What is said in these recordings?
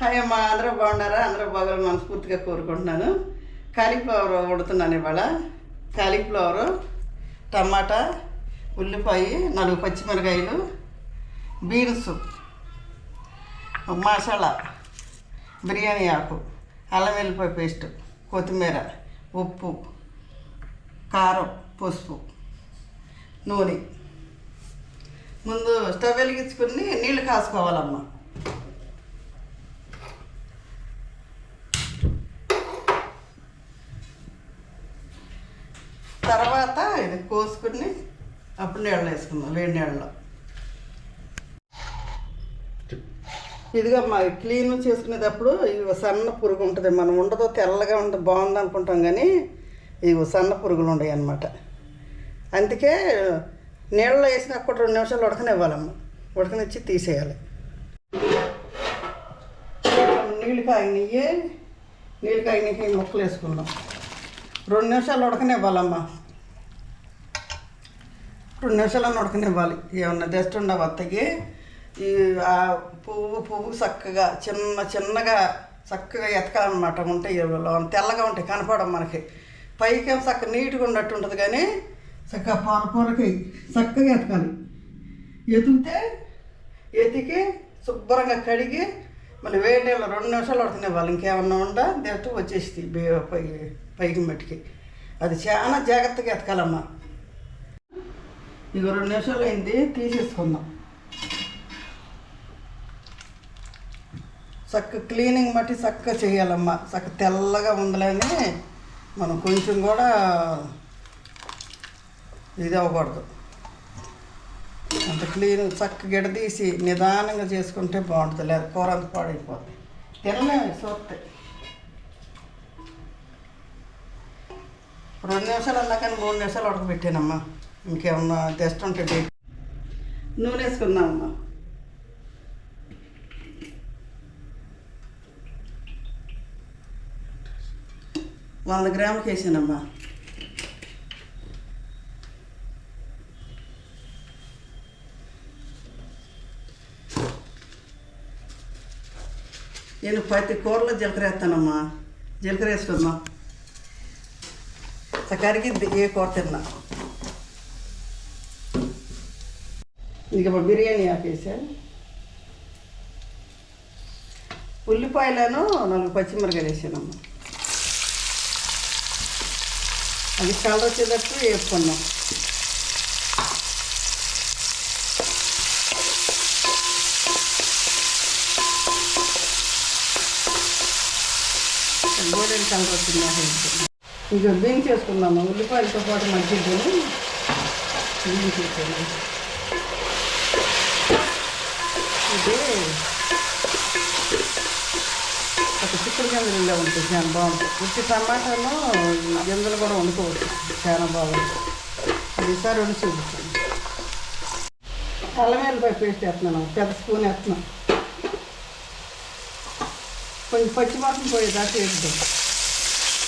Hi అమ్మా అందరూ బాగున్నారా? అందరూ బాగోలు మనస్ఫూర్తిగా కోరుకుంటున్నాను. కాలీఫ్లవర్ వండుతున్నాను ఇవాళ. కాలీఫ్లవర్ టమాటా ఉల్లిపాయ నాలుగు పచ్చిమిరకాయలు బీన్స్ మసాలా బిర్యానీ ఆకు అల్లం వెల్లిపాయ పేస్ట్ కొత్తిమీర ఉప్పు కారం పసుపు నూనె. ముందు స్టవ్ వెలిగించుకుని నీళ్ళు కాసుకోవాలమ్మా. ఇది కోసుకుని అప్పుడు నీళ్ళు వేసుకుందాం వేడి నీళ్ళలో. మా క్లీన్ చేసుకునేటప్పుడు ఇవి సన్న పురుగు ఉంటుంది మనం ఉండదో తెల్లగా ఉంటుంది బాగుంది అనుకుంటాం కానీ ఇవి సన్న పురుగులు ఉన్నాయి అన్నమాట అందుకే నీళ్ళలో వేసినప్పుడు రెండు నిమిషాలు ఉడకనివ్వాలమ్మ ఉడకనిచ్చి తీసేయాలి. నీళ్ళు కాగినవి నీళ్ళు కాగినవి మొక్కలు వేసుకుందాం. రెండు నిమిషాలు ఉడకనివ్వాలమ్మా. రెండు నిమిషాలను ఉడకనివ్వాలి. ఏమన్నా జస్ట్ ఉండ వత్తకి ఈ ఆ పువ్వు పువ్వు చక్కగా చిన్న చిన్నగా చక్కగా ఎతకాలన్నమాట ఉంటాయి తెల్లగా ఉంటాయి కనపడం మనకి. పైకేం చక్క నీట్గా ఉన్నట్టు ఉంటుంది కానీ చక్కగా పొర పొరకి చక్కగా ఎతకాలి. ఎతికితే ఎతికి శుభ్రంగా కడిగి మళ్ళీ వేడి నీళ్ళు రెండు నిమిషాలు ఉడకనివ్వాలి. ఇంకేమన్నా ఉందా? జస్ట్ వచ్చేసి పై పైకి మట్టికి. అది చాలా జాగ్రత్తగా ఎతకాలమ్మా. ఇక రెండు నిమిషాలు అయింది తీసేసుకుందాం. చక్క క్లీనింగ్ మట్టి చక్కగా చేయాలమ్మా. చక్క తెల్లగా ఉండలేని మనం కొంచెం కూడా ఇది అవ్వకూడదు. అంత క్లీన్ చక్క గిడదీసి నిదానంగా చేసుకుంటే బాగుంటుంది. లేదు కూర అంత పాడైపోతుంది తినలేము చూస్తే రెండు నిమిషాలు అన్నా కానీ మూడు నిమిషాలు ఉడకబెట్టానమ్మా. ఇంకేమన్నా జస్ట్ ఉంటే నూనె వేసుకుందామమ్మా వంద గ్రాములకి వేసానమ్మా. నేను ప్రతి కూరలో జీలకర్ర వేస్తానమ్మా. జీలకర్ర వేసుకుందాం కరిగిద్ది ఏ కూర తిన్నా. ఇక బిర్యానీ ఆపేసా ఉల్లిపాయలను నాలుగు పచ్చిమిరకాయలు వేసానమ్మా. అది కలర్ వచ్చేటట్టు వేసుకున్నాం గోల్డెన్ కలర్ వచ్చింది ఇక బీన్స్ చేసుకున్నాము. ఉల్లిపాయలతో పాటు మధ్యలో బీన్స్ వేసుకున్నాము ఇది ఒక చిక్కుడు గింజలు ఉంటుంది. చాలా బాగుంటుంది. ఉట్టి టమాటాలు గింజలు కూడా వండుకోవచ్చు చాలా బాగుంటుంది. అది ఈసారి వండి చూపిస్తాను అల్లం పేస్ట్ వేస్తున్నాను పెద్ద స్పూన్ వేస్తున్నాను. కొంచెం పచ్చివాసన పోయేదాకా వేద్దాం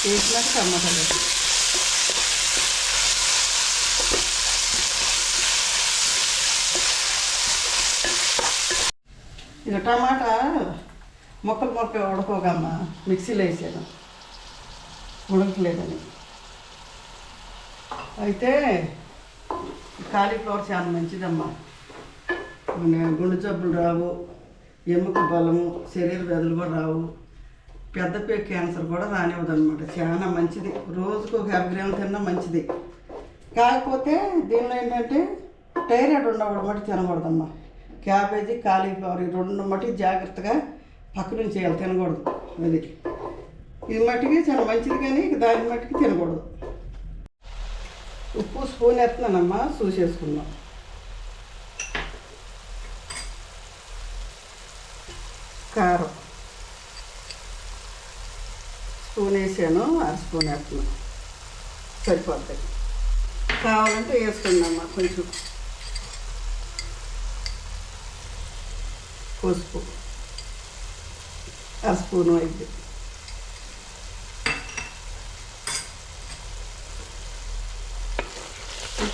వేసినాక టమాటాలు వేస్తాం ఇక టమాటా మొక్కలు మొక్క ఉడకోగమ్మా మిక్సీలో వేసాను ఉడకలేదని అయితే కాలీఫ్లవర్ చాలా మంచిదమ్మా. గుండె జబ్బులు రావు ఎముక బలము శరీర వ్యాధులు కూడా రావు. పెద్ద పే క్యాన్సర్ కూడా రానివ్వదు అనమాట చాలా మంచిది. రోజుకు ఒక యాభై తిన్నా మంచిది. కాకపోతే దీనిలో ఏంటంటే టైరాయిడ్ ఉండకూడదు మట్టి తినకూడదమ్మా. క్యాబేజీ కాలీఫ్లవర్ ఈ రెండు మటుకు జాగ్రత్తగా పక్క నుంచి చేయాలి తినకూడదు అది ఇది మట్టికి చాలా మంచిది కానీ ఇక దాని మట్టికి తినకూడదు. ఉప్పు స్పూన్ వేస్తున్నానమ్మా చూసేసుకుందాం. కారం. స్పూన్ వేసాను అర స్పూన్ వేస్తున్నాను. సరిపోద్ది. కావాలంటే వేసుకుందామా కొంచెం. పసుపు. ఆ స్పూను అయింది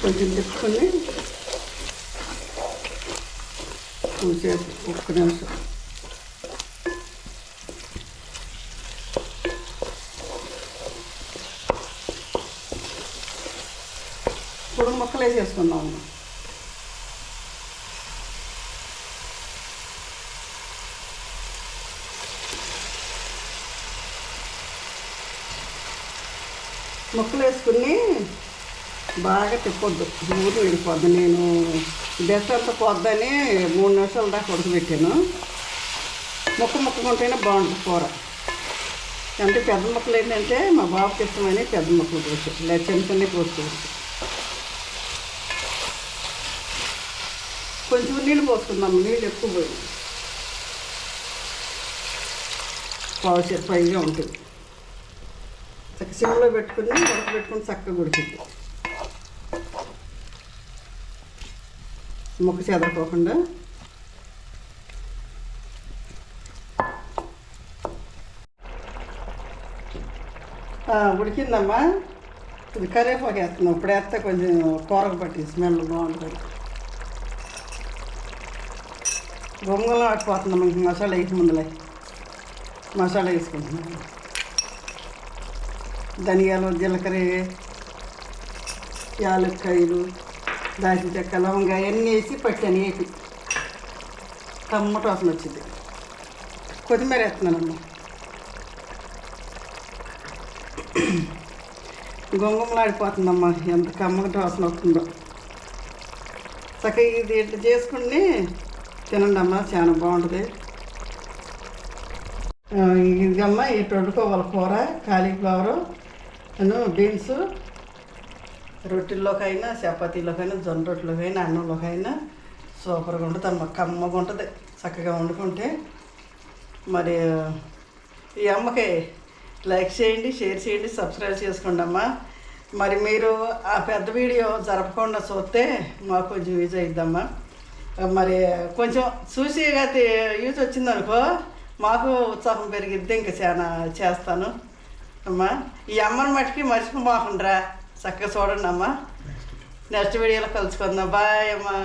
కొంచెం తెచ్చుకొని పూసేసి ఒక్క నిమిషం. ఇప్పుడు మొక్కలు వేసేసుకుందాం ముక్కలు వేసుకుని బాగా తిప్పొద్దు. ఊరు వెళ్ళిపోద్ది. నేను డెస్ట్ అంతా పోద్దని మూడు నిమిషాల దాకా ఉడకబెట్టాను. ముక్క ముక్కకుంటేనే బాగుంటుంది కూర. అంటే పెద్ద ముక్కలు ఏంటంటే మా బాబుకి ఇష్టమని పెద్ద ముక్కలు పోసి లేదా చిన్న చిన్న పోసుకోవచ్చు కొంచెం నీళ్ళు పోసుకుందాం. నీళ్ళు ఎక్కువ పోయి. పావు పైగా ఉంటుంది. సిమ్లో పెట్టుకుని ఉడకబెట్టుకుని చక్కగా ఉడికింది ముక్క చెదరకోకుండా. ఉడికిందమ్మా. ఇది కరివేపాకు వేస్తున్నాం. ఇప్పుడు వేస్తే కొంచెం కూరకు పట్టి స్మెల్ బాగుంటుంది. బొంగలో ఆడిపోతున్నాం. ఇంక మసాలా వేసి ముందులే మసాలా వేసుకుంటున్నాం. ధనియాలు జీలకర్ర యాలక్కాయలు దాచిన చెక్క లవంగా అవన్నీ వేసి పట్టాను వేపి. టమాటో వాసన వచ్చింది. కొత్తిమీర వేస్తున్నానమ్మా. గొంగమ్మలాడిపోతుందమ్మా ఎంత కమ్మగట వాసన వస్తుందో. చక్కగా ఇది ఇట్లా చేసుకుని తినండి అమ్మా చాలా బాగుంటుంది. ఆ, ఇదమ్మా ఇటు వండుకోవాలి కూర కాలీఫ్లవరు బీన్స్ రొట్టెల్లోకైనా చపాతీలోకైనా జొన్న రొట్టెలోకైనా అన్నంలోకైనా సూపర్గా ఉంటుంది అమ్మ కమ్మగా ఉంటుంది చక్కగా వండుకుంటే. మరి ఈ అమ్మకి లైక్ చేయండి షేర్ చేయండి సబ్స్క్రైబ్ చేసుకోండి అమ్మ. మరి మీరు ఆ పెద్ద వీడియో జరపకుండా చూస్తే మాకు కొంచెం యూజ్ అయిద్దమ్మా. మరి కొంచెం చూసి యూజ్ వచ్చిందనుకో మాకు ఉత్సాహం పెరిగిద్ది ఇంకా చాలా చేస్తాను. అమ్మా ఈ అమ్మని మట్టుకి మర్చిపోమాకుండా చక్కగా చూడండి అమ్మా నెక్స్ట్ వీడియోలో కలుసుకుందాం. బాయ్ అమ్మా.